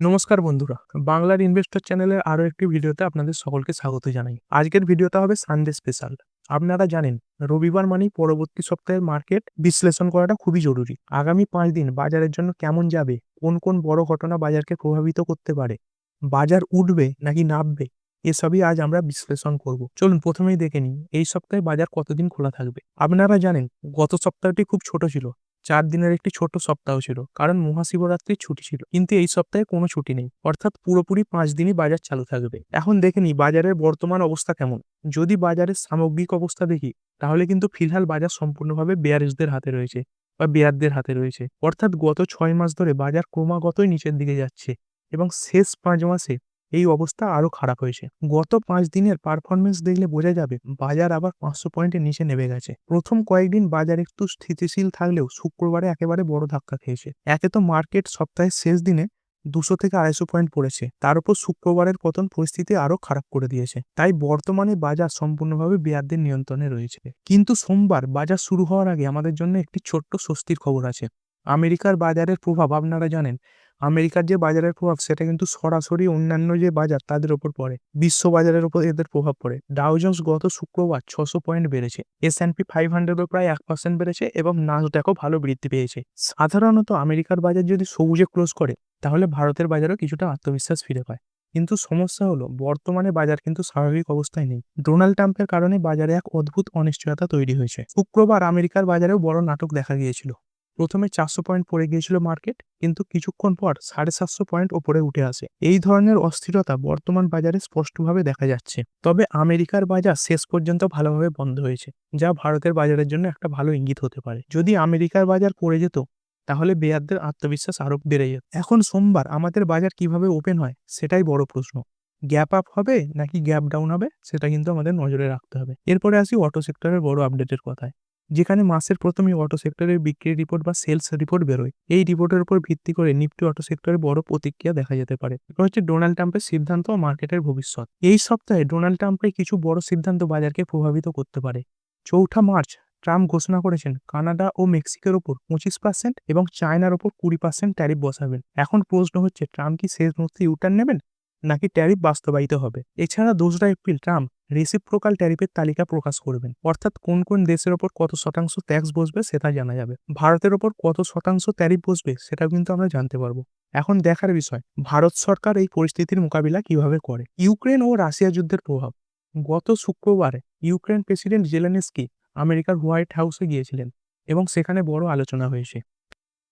নমস্কার বন্ধুরা, বাংলার ইনভেস্টর চ্যানেলের আরও একটি ভিডিওতে আপনাদের সকলকে স্বাগত জানাই। আজকের ভিডিওটা হবে সানডে স্পেশাল আপনারা জানেন, রবিবার মানেই পরবর্তী সপ্তাহের মার্কেট বিশ্লেষণ করাটা খুবই জরুরি। আগামী পাঁচ দিন বাজারের জন্য কেমন যাবে, কোন কোন বড় ঘটনা বাজারকে প্রভাবিত করতে পারে, বাজার উঠবে নাকি নামবে, এসবই আজ আমরা বিশ্লেষণ করব। চলুন প্রথমেই দেখে নিই, এই সপ্তাহে বাজার কতদিন খোলা থাকবে। আপনারা জানেন, গত সপ্তাহটি খুব ছোট ছিল চার দিনের একটি ছোট সপ্তাহ ছিল, কারণ মহাশিবরাত্রির ছুটি ছিল। কিন্তু এই সপ্তাহে কোনো ছুটি নেই, অর্থাৎ পুরোপুরি পাঁচ দিনই বাজার চালু থাকবে। এখন দেখে নিই বাজারের বর্তমান অবস্থা কেমন। যদি বাজারের সামগ্রিক অবস্থা দেখি, তাহলে কিন্তু ফিলহাল বাজার সম্পূর্ণভাবে বেয়ারিসদের হাতে রয়েছে, বা বেয়ারদের হাতে রয়েছে। অর্থাৎ গত ছয় মাস ধরে বাজার ক্রমাগতই নিচের দিকে যাচ্ছে, এবং শেষ পাঁচ মাসে এই অবস্থা আরও খারাপ হয়েছে। গত পাঁচ দিনের পারফরমেন্স দেখলে বোঝা যাবে বাজার আবার পাঁচশো পয়েন্টের নিচে নেমে গেছে। প্রথম কয়েকদিন বাজার একটু স্থিতিশীল থাকলেও শুক্রবারে একেবারে বড় ধাক্কা খেয়েছে। একে তো মার্কেট সপ্তাহের শেষ দিনে দুশো থেকে আড়াইশো পয়েন্ট পড়েছে। তার উপর শুক্রবারের পতন পরিস্থিতি আরও খারাপ করে দিয়েছে। তাই বর্তমানে বাজার সম্পূর্ণভাবে বেয়ারদের নিয়ন্ত্রণে রয়েছে। কিন্তু সোমবার বাজার শুরু হওয়ার আগে আমাদের জন্য একটি ছোট্ট স্বস্তির খবর আছে। আমেরিকার বাজারের প্রভাব আপনারা জানেন আমেরিকার যে বাজারের প্রভাব, সেটা কিন্তু সরাসরি অন্যান্য যে বাজার, তাদের ওপর পড়ে। বিশ্ব বাজারের উপর এদের প্রভাব পড়ে। ডাউজন্স গত শুক্রবার ছশো পয়েন্ট বেড়েছে। এস অ্যান্ড পি ফাইভ হান্ড্রেডও প্রায় এক পার্সেন্ট বেড়েছে এবং নাসডাকও ভালো বৃদ্ধি পেয়েছে। সাধারণত আমেরিকার বাজার যদি সবুজে ক্লোজ করে, তাহলে ভারতের বাজারও কিছুটা আত্মবিশ্বাস ফিরে পায়। কিন্তু সমস্যা হলো, বর্তমানে বাজার কিন্তু স্বাভাবিক অবস্থায় নেই। ডোনাল্ড ট্রাম্পের কারণে বাজারে এক অদ্ভুত অনিশ্চয়তা তৈরি হয়েছে। শুক্রবার আমেরিকার বাজারেও বড় নাটক দেখা গিয়েছিল। প্রথমে চারশো পয়েন্ট পড়ে গিয়েছিল মার্কেট, কিন্তু কিছুক্ষণ পর সাড়ে সাতশো পয়েন্ট ওপরে উঠে আসে। এই ধরনের অস্থিরতা বর্তমান বাজারে স্পষ্টভাবে দেখা যাচ্ছে। তবে আমেরিকার বাজার শেষ পর্যন্ত ভালোভাবে বন্ধ হয়েছে, যা ভারতের বাজারের জন্য একটা ভালো ইঙ্গিত হতে পারে। যদি আমেরিকার বাজার পড়ে যেত, তাহলে বেয়ারদের আত্মবিশ্বাস আরও বেড়ে যেত। এখন সোমবার আমাদের বাজার কীভাবে ওপেন হয়, সেটাই বড় প্রশ্ন। গ্যাপ আপ হবে নাকি গ্যাপ ডাউন হবে, সেটা কিন্তু আমাদের নজরে রাখতে হবে। এরপরে আসি অটো সেক্টরের বড় আপডেটের কথায়। যেখানে মাসের প্রথমেই অটো সেক্টরের বিক্রির রিপোর্ট বা সেলস রিপোর্ট বেরোয়। এই রিপোর্টের উপর ভিত্তি করে নিফটি অটো সেক্টরে বড় প্রতিক্রিয়া দেখা যেতে পারে। এটা হচ্ছে ডোনাল্ড ট্রাম্পের সিদ্ধান্ত ও মার্কেটের ভবিষ্যৎ। এই সপ্তাহে ডোনাল্ড ট্রাম্পের কিছু বড় সিদ্ধান্ত বাজারকে প্রভাবিত করতে পারে। চৌঠা মার্চ, ট্রাম্প ঘোষণা করেছেন, কানাডা ও মেক্সিকোর ওপর পঁচিশ পার্সেন্ট এবং চায়নার ওপর কুড়ি পার্সেন্ট ট্যারিফ বসাবেন। এখন প্রশ্ন হচ্ছে, ট্রাম্প কি শেষ মুহূর্তে ইউটার্ন নেবেন? নাকি ট্যারিফ বাস্তবায়িত হবে? এছাড়া দোসরা এপ্রিল, ট্রাম্প রেসিপ্রোকাল ট্যারিফের তালিকা প্রকাশ করবেন। অর্থাৎ কোন কোন দেশের ওপর কত শতাংশ ট্যাক্স বসবে সেটা জানা যাবে। ভারতের ওপর কত শতাংশ ট্যারিফ বসবে সেটা কিন্তু আমরা জানতে পারব। এখন দেখার বিষয়, ভারত সরকার এই পরিস্থিতির মোকাবিলা কীভাবে করে? ইউক্রেন ও রাশিয়া যুদ্ধের প্রভাব। গত শুক্রবারে ইউক্রেন প্রেসিডেন্ট জেলেনস্কি আমেরিকার হোয়াইট হাউসে গিয়েছিলেন এবং সেখানে বড় আলোচনা হয়েছে।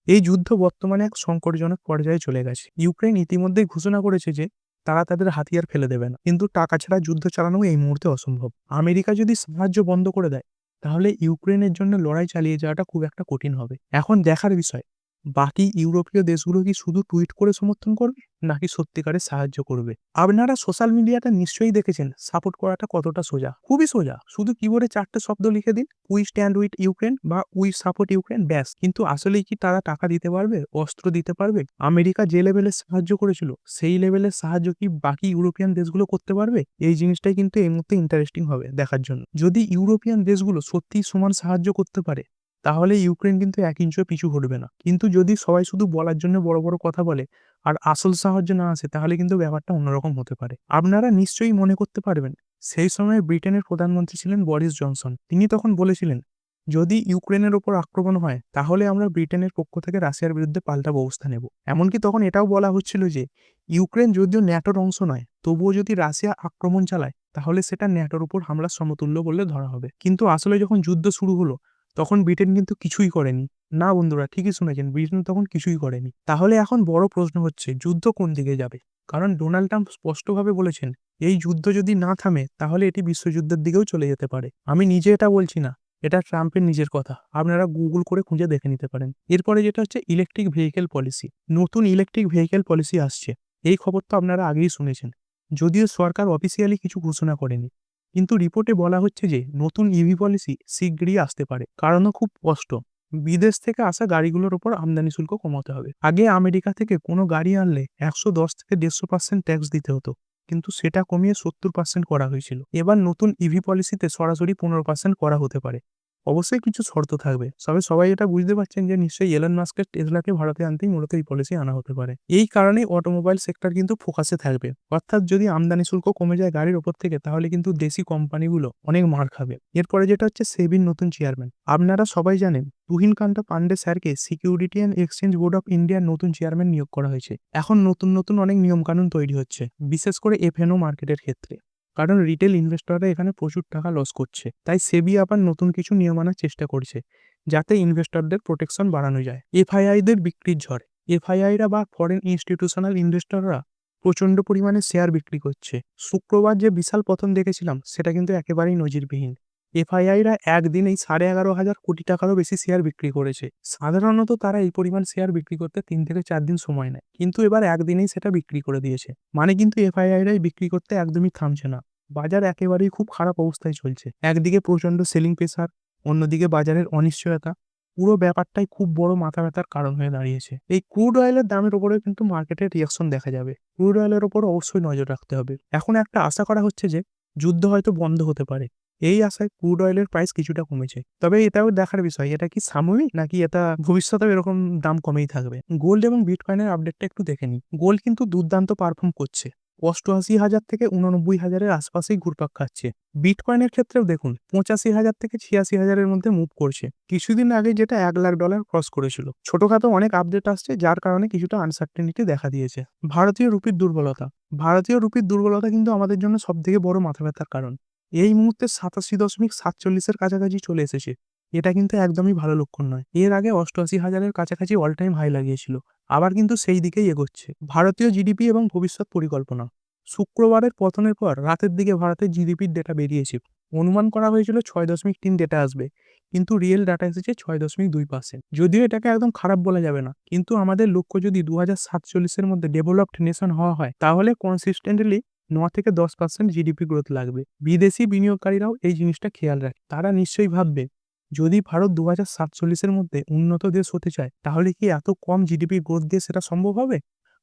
এই যুদ্ধ বর্তমানে এক সংকটজনক পর্যায়ে চলে গেছে। ইউক্রেন ইতিমধ্যেই ঘোষণা করেছে যে তারা তাদের হাতিয়ার ফেলে দেবে না। কিন্তু টাকা ছাড়া যুদ্ধ চালানো এই মুহূর্তে অসম্ভব। আমেরিকা যদি সাহায্য বন্ধ করে দেয়, তাহলে ইউক্রেনের জন্য লড়াই চালিয়ে যাওয়াটা খুব একটা কঠিন হবে। এখন দেখার বিষয় বাকি ইউরোপীয় দেশগুলো কি শুধু টুইট করে সমর্থন করবে, নাকি সত্যিকারে সাহায্য করবে? আপনারা সোশ্যাল মিডিয়াটা নিশ্চয়ই দেখেছেন, সাপোর্ট করাটা কতটা সোজা। খুবই সোজা। শুধু কিবোর্ডে চারটে শব্দ লিখে দিন উই স্ট্যান্ড উইথ ইউক্রেন বা উই সাপোর্ট ইউক্রেন ব্যাস। কিন্তু আসলেই কি তারা টাকা দিতে পারবে, অস্ত্র দিতে পারবে? আমেরিকা যে লেভেলের সাহায্য করেছিল, সেই লেভেলের সাহায্য কি বাকি ইউরোপিয়ান দেশগুলো করতে পারবে? এই জিনিসটাই কিন্তু এই মুহূর্তে ইন্টারেস্টিং হবে দেখার জন্য। যদি ইউরোপিয়ান দেশগুলো সত্যিই সমান সাহায্য করতে পারে তাহলে ইউক্রেন কিন্তু এক ইঞ্চও পিছু হটবে না। কিন্তু যদি সবাই শুধু বলার জন্য বড় বড় কথা বলে আর আসল সাহায্য না আসে, তাহলে কিন্তু ব্যাপারটা অন্যরকম হতে পারে। আপনারা নিশ্চয়ই মনে করতে পারবেন, সেই সময় ব্রিটেনের প্রধানমন্ত্রী ছিলেন বরিস জনসন। তিনি তখন বলেছিলেন, যদি ইউক্রেনের ওপর আক্রমণ হয়, তাহলে আমরা ব্রিটেনের পক্ষ থেকে রাশিয়ার বিরুদ্ধে পাল্টা ব্যবস্থা নেব। এমনকি তখন এটাও বলা হচ্ছিল যে ইউক্রেন যদিও ন্যাটোর অংশ নয়, তবুও যদি রাশিয়া আক্রমণ চালায়, তাহলে সেটা ন্যাটোর উপর হামলার সমতুল্য বলে ধরা হবে। কিন্তু আসলে যখন যুদ্ধ শুরু হলো তখন ব্রিটেন কিন্তু কিছুই করেনি। না বন্ধুরা, ঠিকই শুনেছেন, ব্রিটেন তখন কিছুই করেনি। তাহলে এখন বড় প্রশ্ন হচ্ছে, যুদ্ধ কোন দিকে যাবে? কারণ ডোনাল্ড ট্রাম্প স্পষ্টভাবে বলেছেন, এই যুদ্ধ যদি না থামে, তাহলে এটি বিশ্বযুদ্ধের দিকেও চলে যেতে পারে। আমি নিজে এটা বলছি না, এটা ট্রাম্পের নিজের কথা। আপনারা গুগল করে খুঁজে দেখে নিতে পারেন। এরপরে যেটা হচ্ছে ইলেকট্রিক ভেহিকেল পলিসি নতুন ইলেকট্রিক ভেহিকেল পলিসি আসছে। এই খবর তো আপনারা আগেই শুনেছেন। যদিও সরকার অফিসিয়ালি কিছু ঘোষণা করেনি। কিন্তু রিপোর্টে বলা হচ্ছে যে, নতুন ইভি পলিসি শিগগিরই আসতে পারে, কারণও খুব স্পষ্ট। বিদেশ থেকে আসা গাড়িগুলোর ওপর আমদানি শুল্ক কমাতে হবে। আগে আমেরিকা থেকে কোনো গাড়ি আনলে একশো দশ থেকে দেড়শো পার্সেন্ট ট্যাক্স দিতে হতো, কিন্তু সেটা কমিয়ে সত্তর পার্সেন্ট করা হয়েছিল। এবার নতুন ইভি পলিসিতে সরাসরি পনেরো পার্সেন্ট করা হতে পারে। অবশ্যই কিছু শর্ত থাকবে। তবে সবাই এটা বুঝতে পারছেন যে নিশ্চয়ই এলন মাস্কের টেসলাকে ভারতে আনতেই মূলত এই পলিসি আনা হতে পারে। এই কারণেই অটোমোবাইল সেক্টর কিন্তু ফোকাসে থাকবে। অর্থাৎ যদি আমদানি শুল্ক কমে যায় গাড়ির ওপর থেকে, তাহলে কিন্তু দেশি কোম্পানিগুলো অনেক মার খাবে। এরপরে যেটা হচ্ছে সেবির নতুন চেয়ারম্যান আপনারা সবাই জানেন তুহিনকান্ত পান্ডে স্যারকে security and exchange board of ইন্ডিয়ার নতুন চেয়ারম্যান নিয়োগ করা হয়েছে। এখন নতুন নতুন অনেক নিয়মকানুন তৈরি হচ্ছে, বিশেষ করে এফএনও মার্কেটের ক্ষেত্রে। কারণ রিটেল ইনভেস্টররা এখানে প্রচুর টাকা লস করছে। তাই সেবি আবার নতুন কিছু নিয়ম আনার চেষ্টা করছে, যাতে ইনভেস্টরদের প্রোটেকশন বাড়ানো যায়। এফআইআইদের বিক্রির ঝড়। এফআইআইরা বা ফরেন ইনস্টিটিউশনাল ইনভেস্টররা প্রচণ্ড পরিমাণে শেয়ার বিক্রি করছে। শুক্রবার যে বিশাল পতন দেখেছিলাম, সেটা কিন্তু একেবারেই নজিরবিহীন। এফআইআইরা একদিনেই সাড়ে এগারো হাজার কোটি টাকারও বেশি শেয়ার বিক্রি করেছে। সাধারণত তারা এই পরিমাণ শেয়ার বিক্রি করতে তিন থেকে চার দিন সময় নেয়। কিন্তু এবার একদিনেই সেটা বিক্রি করে দিয়েছে। মানে কিন্তু এফআইআইরাই বিক্রি করতে একদমই থামছে না। বাজার একেবারেই খুব খারাপ অবস্থায় চলছে। একদিকে প্রচণ্ড সেলিং প্রেসার, অন্যদিকে বাজারের অনিশ্চয়তা। পুরো ব্যাপারটাই খুব বড় মাথা ব্যথার কারণ হয়ে দাঁড়িয়েছে। এই ক্রুড অয়েলের দামের উপরে কিন্তু মার্কেটের রিয়াকশন দেখা যাবে। ক্রুড অয়েলের ওপর অবশ্যই নজর রাখতে হবে। এখন একটা আশা করা হচ্ছে যে, যুদ্ধ হয়তো বন্ধ হতে পারে। এই আশায় ক্রুড অয়েলের প্রাইস কিছুটা কমেছে। তবে এটাও দেখার বিষয়, এটা কি সাময়িক নাকি এটা ভবিষ্যতেও এরকম দাম কমেই থাকবে? গোল্ড এবং বিটকয়েনের আপডেটটা একটু দেখে নিই। গোল্ড কিন্তু দুর্দান্ত পারফর্ম করছে। অষ্টআশি হাজার থেকে উননব্বই হাজারের আশপাশেই ঘুরপাক খাচ্ছে। বিটকয়েনের ক্ষেত্রেও দেখুন, পঁচাশি হাজার থেকে ছিয়াশি হাজারের মধ্যে মুভ করছে। কিছুদিন আগে যেটা এক লাখ ডলার ক্রস করেছিল। ছোটখাটো অনেক আপডেট আসছে, যার কারণে কিছুটা আনসার্টেনিটি দেখা দিয়েছে। ভারতীয় রুপির দুর্বলতা। ভারতীয় রুপির দুর্বলতা কিন্তু আমাদের জন্য সব থেকে বড় মাথা ব্যথার কারণ। এই মুহূর্তে সাতাশি দশমিক সাতচল্লিশের কাছাকাছি চলে এসেছে। এটা কিন্তু একদমই ভালো লক্ষণ নয়। এর আগে অষ্টআশি হাজারের কাছাকাছি অল টাইম হাই লাগিয়েছিল। আবার কিন্তু সেই দিকেই এগোচ্ছে। ভারতীয় জিডিপি এবং ভবিষ্যৎ পরিকল্পনা। শুক্রবারের পতনের পর রাতের দিকে ভারতের জিডিপির ডেটা বেরিয়েছে। অনুমান করা হয়েছিল ছয় দশমিক তিন ডেটা আসবে। কিন্তু রিয়েল ডাটা এসেছে ছয় দশমিক দুই পার্সেন্ট যদিও এটাকে একদম খারাপ বলা যাবে না। কিন্তু আমাদের লক্ষ্য যদি দু হাজার সাতচল্লিশের মধ্যে ডেভেলপড নেশন হওয়া হয়, তাহলে কনসিস্টেন্টলি ন থেকে দশ পার্সেন্ট জিডিপি গ্রোথ লাগবে। বিদেশি বিনিয়োগকারীরাও এই জিনিসটা খেয়াল রাখে। তারা নিশ্চয়ই ভাববে, যদি ভারত দু হাজার সাতচল্লিশের মধ্যে উন্নত দেশ হতে চায়, তাহলে কি এত কম জিডিপি গ্রোথ দিয়ে সেটা সম্ভব হবে?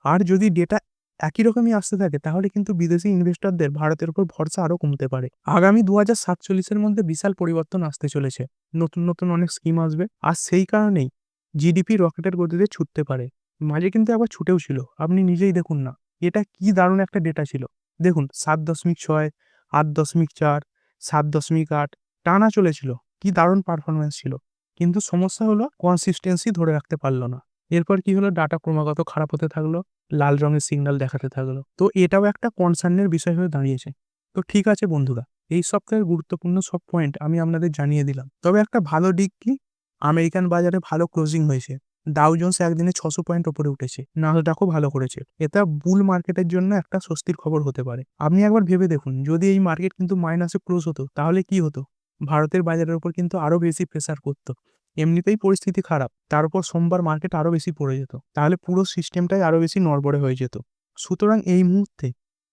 আর যদি ডেটা একই রকমই আসতে থাকে, তাহলে কিন্তু বিদেশি ইনভেস্টরদের ভারতের উপর ভরসা আরও কমতে পারে। আগামী দু হাজার সাতচল্লিশের মধ্যে বিশাল পরিবর্তন আসতে চলেছে। নতুন নতুন অনেক স্কিম আসবে। আর সেই কারণেই জিডিপি রকেটের গতিতে ছুটতে পারে। মাঝে কিন্তু আবার ছুটেও ছিল। আপনি নিজেই দেখুন না। এটা কি দারুণ একটা ডেটা ছিল। দেখুন, সাত দশমিক ছয়, আট দশমিক চার, সাত দশমিক আট, টানা চলেছিল। কি দারুণ পারফরমেন্স ছিল। কিন্তু সমস্যা হলো কনসিস্টেন্সি ধরে রাখতে পারল না। এরপর কি হলো ডাটা ক্রমাগত খারাপ হতে থাকল, লাল রঙের সিগন্যাল দেখাতে থাকল। তো এটাও একটা কনসার্নের বিষয় হয়ে দাঁড়িয়েছে। তো ঠিক আছে বন্ধুরা, এই সপ্তাহের গুরুত্বপূর্ণ সব পয়েন্ট আমি আপনাদের জানিয়ে দিলাম। তবে একটা ভালো দিক কি? আমেরিকান বাজারে ভালো ক্লোজিং হয়েছে। ডাউ জোন্স একদিনে ছশো পয়েন্ট ওপরে উঠেছে। নাসডাকও ভালো করেছে। এটা বুল মার্কেটের জন্য একটা স্বস্তির খবর হতে পারে। আপনি একবার ভেবে দেখুন, যদি এই মার্কেট কিন্তু মাইনাসে ক্লোজ হতো, তাহলে কি হতো? ভারতের বাজারের উপর কিন্তু আরও বেশি প্রেসার করতো। এমনিতেই পরিস্থিতি খারাপ, তার উপর সোমবার মার্কেট আরও বেশি পড়ে যেত। তাহলে পুরো সিস্টেমটাই আরও বেশি নড়বড়ে হয়ে যেত। সুতরাং এই মুহূর্তে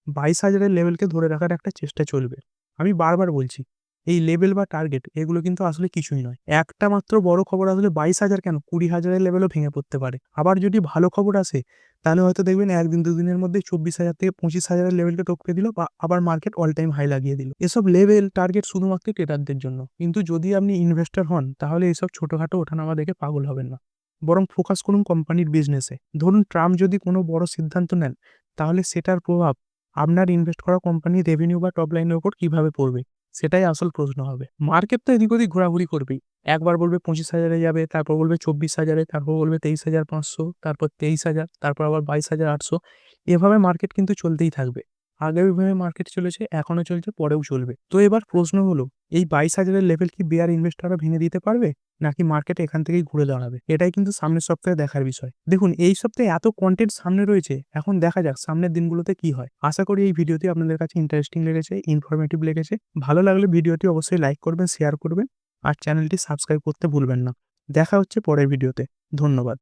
বাইশ হাজারের লেভেলকে ধরে রাখার একটা চেষ্টা চলবে। আমি বারবার বলছি এই লেভেল বা টার্গেট এগুলো কিন্তু আসলে কিছুই নয়। একটা মাত্র বড় খবর আসলে বাইশ হাজার কেন? কুড়ি হাজারের লেভেলও ভেঙে পড়তে পারে। আবার যদি ভালো খবর আসে, তাহলে হয়তো দেখবেন একদিন, দুদিনের মধ্যে চব্বিশ হাজার থেকে পঁচিশ হাজারের লেভেলকে টপকে দিল বা আবার মার্কেট অল টাইম হাই লাগিয়ে দিল। এসব লেভেল টার্গেট শুধুমাত্র ট্রেডারদের জন্য। কিন্তু যদি আপনি ইনভেস্টর হন, তাহলে এসব ছোটোখাটো ওঠানামা দেখে পাগল হবেন না। বরং ফোকাস করুন কোম্পানির বিজনেসে ধরুন ট্রাম্প যদি কোনো বড় সিদ্ধান্ত নেন, তাহলে সেটার প্রভাব আপনার ইনভেস্ট করা কোম্পানির রেভিনিউ বা টপ লাইনের উপর কীভাবে পড়বে? সেটাই আসল প্রশ্ন হবে। মার্কেট তো এদিক ওদিক ঘোরাঘুরি করবেই। একবার বলবে পঁচিশ হাজারে যাবে, তারপর বলবে চব্বিশ হাজারে, তারপর বলবে তেইশ হাজার পাঁচশো, তারপর তেইশ হাজার, তারপর আবার বাইশ হাজার আটশো। এভাবে মার্কেট কিন্তু চলতেই থাকবে। আগে এভাবে মার্কেট চলেছে, এখনও চলছে, পরেও চলবে। তো এবার প্রশ্ন হলো, এই বাইশ হাজারের লেভেল কি বেয়ার ইনভেস্টাররা ভেঙে দিতে পারবে? নাকি মার্কেট এখান থেকেই ঘুরে দাঁড়াবে? এটাই কিন্তু সামনের সপ্তাহে দেখার বিষয়। দেখুন, এই সপ্তাহে এত কন্টেন্ট সামনে রয়েছে, এখন দেখা যাক সামনের দিনগুলোতে কি হয়। আশা করি এই ভিডিওটি আপনাদের কাছে ইন্টারেস্টিং লেগেছে ইনফরমেটিভ লেগেছে। ভালো লাগলে ভিডিওটি অবশ্যই লাইক করবেন শেয়ার করবেন, আর চ্যানেলটি সাবস্ক্রাইব করতে ভুলবেন না। দেখা হচ্ছে পরের ভিডিওতে ধন্যবাদ।